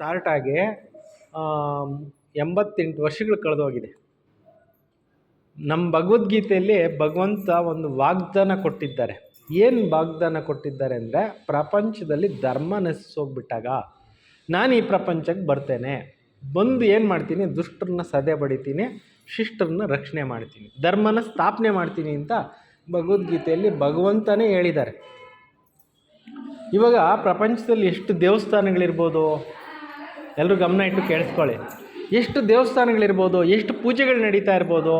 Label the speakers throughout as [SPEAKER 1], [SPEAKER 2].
[SPEAKER 1] Start ಆಗಿ ಎಂಬತ್ತೆಂಟು ವರ್ಷಗಳು ಕಳೆದೋಗಿದೆ ನಮ್ಮ ಭಗವದ್ಗೀತೆಯಲ್ಲಿ ಭಗವಂತ ಒಂದು ವಾಗ್ದಾನ ಕೊಟ್ಟಿದ್ದಾರೆ. ಏನು ವಾಗ್ದಾನ ಕೊಟ್ಟಿದ್ದಾರೆ ಅಂದರೆ, ಪ್ರಪಂಚದಲ್ಲಿ ಧರ್ಮ ನೆಸೋಗ್ಬಿಟ್ಟಾಗ ನಾನು ಈ ಪ್ರಪಂಚಕ್ಕೆ ಬರ್ತೇನೆ. ಬಂದು ಏನು ಮಾಡ್ತೀನಿ? ದುಷ್ಟರನ್ನ ಸದೆ ಬಡಿತೀನಿ, ಶಿಷ್ಟರನ್ನ ರಕ್ಷಣೆ ಮಾಡ್ತೀನಿ. ಧರ್ಮನ ಸ್ಥಾಪನೆ ಮಾಡ್ತೀನಿ ಅಂತ ಭಗವದ್ಗೀತೆಯಲ್ಲಿ ಭಗವಂತನೇ ಹೇಳಿದ್ದಾರೆ. ಇವಾಗ ಪ್ರಪಂಚದಲ್ಲಿ ಎಷ್ಟು ದೇವಸ್ಥಾನಗಳಿರ್ಬೋದು? ಎಲ್ಲರೂ ಗಮನ ಇಟ್ಟು ಕೇಳಿಸ್ಕೊಳ್ಳಿ. ಎಷ್ಟು ದೇವಸ್ಥಾನಗಳಿರ್ಬೋದು, ಎಷ್ಟು ಪೂಜೆಗಳು ನಡೀತಾ ಇರ್ಬೋದು,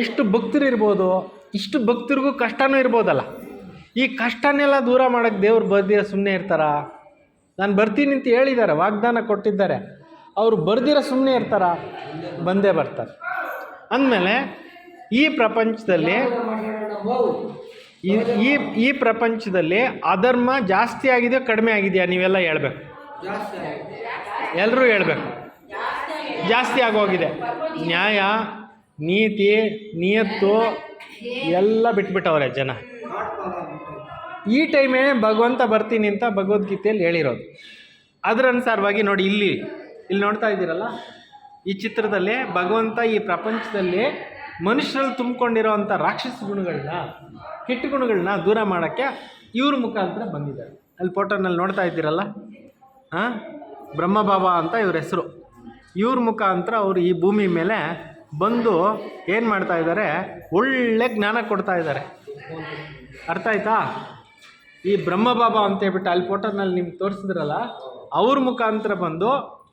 [SPEAKER 1] ಎಷ್ಟು ಭಕ್ತರು ಇರ್ಬೋದು, ಇಷ್ಟು ಭಕ್ತರಿಗೂ ಕಷ್ಟನೂ ಇರ್ಬೋದಲ್ಲ. ಈ ಕಷ್ಟನೆಲ್ಲ ದೂರ ಮಾಡೋಕ್ಕೆ ದೇವ್ರು ಬರ್ದಿರೋ ಸುಮ್ಮನೆ ಇರ್ತಾರಾ? ನಾನು ಬರ್ತೀನಿ ಅಂತ ಹೇಳಿದ್ದಾರೆ ವಾಗ್ದಾನ ಕೊಟ್ಟಿದ್ದಾರೆ. ಅವರು ಬರ್ದಿರೋ ಸುಮ್ಮನೆ ಇರ್ತಾರ? ಬಂದೇ ಬರ್ತಾರೆ. ಅಂದಮೇಲೆ ಈ ಪ್ರಪಂಚದಲ್ಲಿ ಈ ಈ ಪ್ರಪಂಚದಲ್ಲಿ ಅಧರ್ಮ ಜಾಸ್ತಿ ಆಗಿದೆಯೋ ಕಡಿಮೆ ಆಗಿದೆಯಾ ನೀವೆಲ್ಲ ಹೇಳ್ಬೇಕು? ಎಲ್ಲರೂ ಹೇಳಬೇಕು. ಜಾಸ್ತಿ ಆಗೋಗಿದೆ. ನ್ಯಾಯ, ನೀತಿ, ನಿಯತ್ತು ಎಲ್ಲ ಬಿಟ್ಬಿಟ್ಟವ್ರೆ ಜನ. ಈ ಟೈಮೇ ಭಗವಂತ ಬರ್ತೀನಿ ಅಂತ ಭಗವದ್ಗೀತೆಯಲ್ಲಿ ಹೇಳಿರೋದು. ಅದರ ಅನುಸಾರವಾಗಿ ನೋಡಿ ಇಲ್ಲಿ ಇಲ್ಲಿ ನೋಡ್ತಾ ಇದ್ದೀರಲ್ಲ? ಈ ಚಿತ್ರದಲ್ಲಿ ಭಗವಂತ ಈ ಪ್ರಪಂಚದಲ್ಲಿ ಮನುಷ್ಯರಲ್ಲಿ ತುಂಬಿಕೊಂಡಿರೋ ಅಂಥ ರಾಕ್ಷಸ ಗುಣಗಳನ್ನ ಕೆಟ್ಟ ಗುಣಗಳನ್ನ ದೂರ ಮಾಡೋಕ್ಕೆ ಇವ್ರ ಮುಖಾಂತರ ಬಂದಿದ್ದಾರೆ. ಅಲ್ಲಿ ಫೋಟೋನಲ್ಲಿ ನೋಡ್ತಾ ಇದ್ದೀರಲ್ಲ? ಹಾಂ ಬ್ರಹ್ಮಬಾಬಾ ಅಂತ ಇವ್ರ ಹೆಸರು. ಇವ್ರ ಮುಖಾಂತರ ಅವರು ಈ ಭೂಮಿ ಮೇಲೆ ಬಂದು ಏನು ಮಾಡ್ತಾ ಇದ್ದಾರೆ? ಒಳ್ಳೆ ಜ್ಞಾನ ಕೊಡ್ತಾ ಇದ್ದಾರೆ. ಅರ್ಥ ಆಯ್ತಾ? ಈ ಬ್ರಹ್ಮಬಾಬಾ ಅಂತ ಹೇಳ್ಬಿಟ್ಟು ಅಲ್ಲಿ ಫೋಟೋನಲ್ಲಿ ನಿಮ್ಗೆ ತೋರಿಸಿದ್ರಲ್ಲ, ಅವ್ರ ಮುಖಾಂತರ ಬಂದು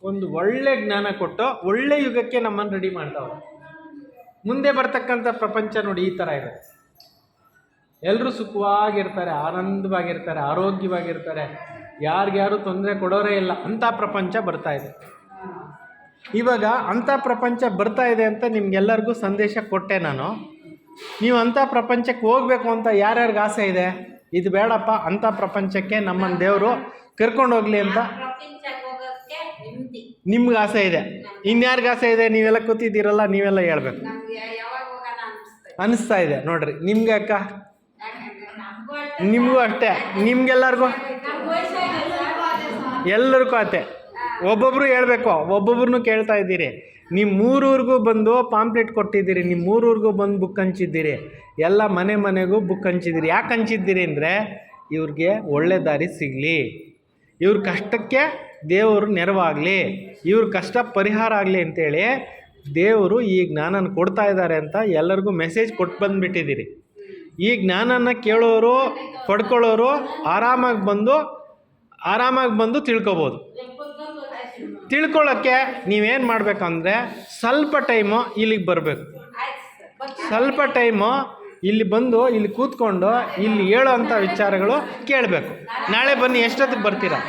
[SPEAKER 1] ಒಂದು ಒಳ್ಳೆ ಜ್ಞಾನ ಕೊಟ್ಟು ಒಳ್ಳೆ ಯುಗಕ್ಕೆ ನಮ್ಮನ್ನು ರೆಡಿ ಮಾಡ್ತಾವೆ ಮುಂದೆ ಬರ್ತಕ್ಕಂಥ ಪ್ರಪಂಚ ನೋಡಿ ಈ ಥರ ಇದೆ. ಎಲ್ಲರೂ ಸುಖವಾಗಿರ್ತಾರೆ, ಆನಂದವಾಗಿರ್ತಾರೆ, ಆರೋಗ್ಯವಾಗಿರ್ತಾರೆ. ಯಾರಿಗ್ಯಾರು ತೊಂದರೆ ಕೊಡೋರೇ ಇಲ್ಲ. ಅಂಥ ಪ್ರಪಂಚ ಬರ್ತಾ ಇದೆ. ಇವಾಗ ಅಂಥ ಪ್ರಪಂಚ ಬರ್ತಾ ಇದೆ ಅಂತ ನಿಮ್ಗೆಲ್ಲರಿಗೂ ಸಂದೇಶ ಕೊಟ್ಟೆ ನಾನು. ನೀವು ಅಂಥ ಪ್ರಪಂಚಕ್ಕೆ ಹೋಗಬೇಕು ಅಂತ ಯಾರ್ಯಾರಿಗೆ ಆಸೆ ಇದೆ? ಇದು ಬೇಡಪ್ಪ ಅಂಥ ಪ್ರಪಂಚಕ್ಕೆ ನಮ್ಮನ್ನು ದೇವರು ಕರ್ಕೊಂಡು ಹೋಗ್ಲಿ ಅಂತ. ನಿಮ್ಗೆ ಆಸೆ ಇದೆ. ಇನ್ಯಾರಿಗೆ ಆಸೆ ಇದೆ? ನೀವೆಲ್ಲ ಕೂತಿದ್ದೀರಲ್ಲ ನೀವೆಲ್ಲ ಹೇಳ್ಬೇಕು. ಅನಿಸ್ತಾ ಇದೆ. ನೋಡ್ರಿ ನಿಮ್ಗೆ ಅಕ್ಕ
[SPEAKER 2] ನಮಗೂ ಅಷ್ಟೇ.
[SPEAKER 1] ನಿಮಗೂ ಅಷ್ಟೇ ನಿಮ್ಗೆಲ್ಲರಿಗೂ? ಎಲ್ಲರಿಗೂ ಹೇಳಬೇಕು ಒಬ್ಬೊಬ್ರು ಹೇಳ್ಬೇಕು. ಒಬ್ಬೊಬ್ರನ್ನೂ ಕೇಳ್ತಾ ಇದ್ದೀರಿ. ನಿಮ್ಮ ಮೂರೂರಿಗೂ ಬಂದು ಪಾಂಪ್ಲೆಟ್ ಕೊಟ್ಟಿದ್ದೀರಿ. ನಿಮ್ಮ ಮೂರೂರಿಗೂ ಬಂದು ಬುಕ್ ಹಂಚಿದ್ದೀರಿ. ಎಲ್ಲ ಮನೆ ಮನೆಗೂ ಬುಕ್ ಹಂಚಿದ್ದೀರಿ. ಯಾಕೆ ಹಂಚಿದ್ದೀರಿ ಅಂದರೆ ಇವ್ರಿಗೆ ಒಳ್ಳೆ ದಾರಿ ಸಿಗಲಿ. ಇವ್ರ ಕಷ್ಟಕ್ಕೆ ದೇವರು ನೆರವಾಗಲಿ. ಇವ್ರ ಕಷ್ಟ ಪರಿಹಾರ ಆಗಲಿ ಅಂತೇಳಿ ದೇವರು ಈ ಜ್ಞಾನನ ಕೊಡ್ತಾ ಇದ್ದಾರೆ ಅಂತ ಎಲ್ಲರಿಗೂ ಮೆಸೇಜ್ ಕೊಟ್ಟು ಬಂದುಬಿಟ್ಟಿದ್ದೀರಿ. ಈ ಜ್ಞಾನನ ಕೇಳೋರು, ಪಡ್ಕೊಳ್ಳೋರು ಆರಾಮಾಗಿ ಬಂದು ಆರಾಮಾಗಿ ಬಂದು ತಿಳ್ಕೊಬೋದು. ತಿಳ್ಕೊಳ್ಳೋಕ್ಕೆ ನೀವೇನು ಮಾಡಬೇಕಂದ್ರೆ ಸ್ವಲ್ಪ ಟೈಮು ಇಲ್ಲಿಗೆ ಬರಬೇಕು. ಸ್ವಲ್ಪ ಟೈಮು ಇಲ್ಲಿ ಬಂದು, ಇಲ್ಲಿ ಕೂತ್ಕೊಂಡು, ಇಲ್ಲಿ ಹೇಳೋ ಅಂಥ ವಿಚಾರಗಳು ಕೇಳಬೇಕು. ನಾಳೆ ಬನ್ನಿ, ಎಷ್ಟೊತ್ತಿಗೆ ಬರ್ತೀರಾ?